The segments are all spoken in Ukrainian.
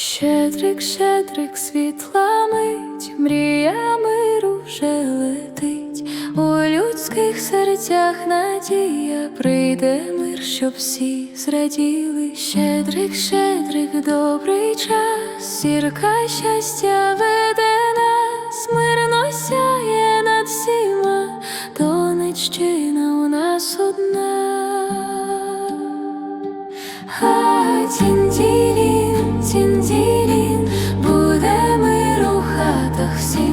Щедрик, щедрик, світла мить, мрія миру вже летить. У людських серцях надія прийде мир, щоб всі зраділи. Щедрик, щедрик, добрий час, зірка щастя веде нас, мирно сяє над всіма, донеччина у нас одна. Хатах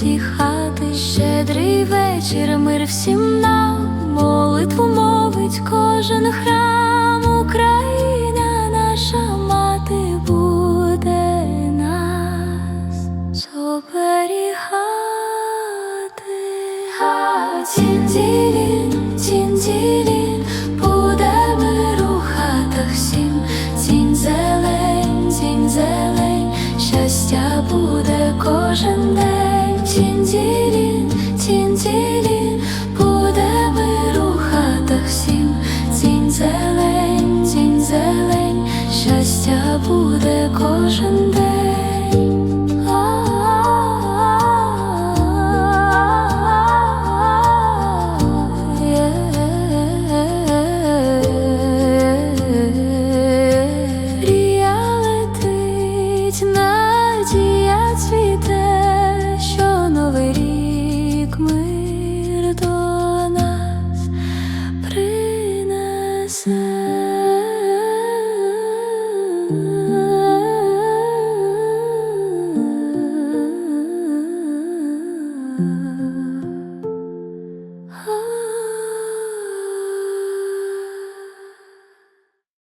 всі хати, щедрий вечір, мир всім нам, молитву мовить кожен храм, Україна, наша мати буде нас оберігати. Тінділін, тінділін, буде мир у хатах всім, тінь зелень, тінь зелень, щастя буде кожен день. Тінтілі, тінтілі, буде вирухата всім, Тінь зелень, тінь зелень, щастя буде кожен день. sun.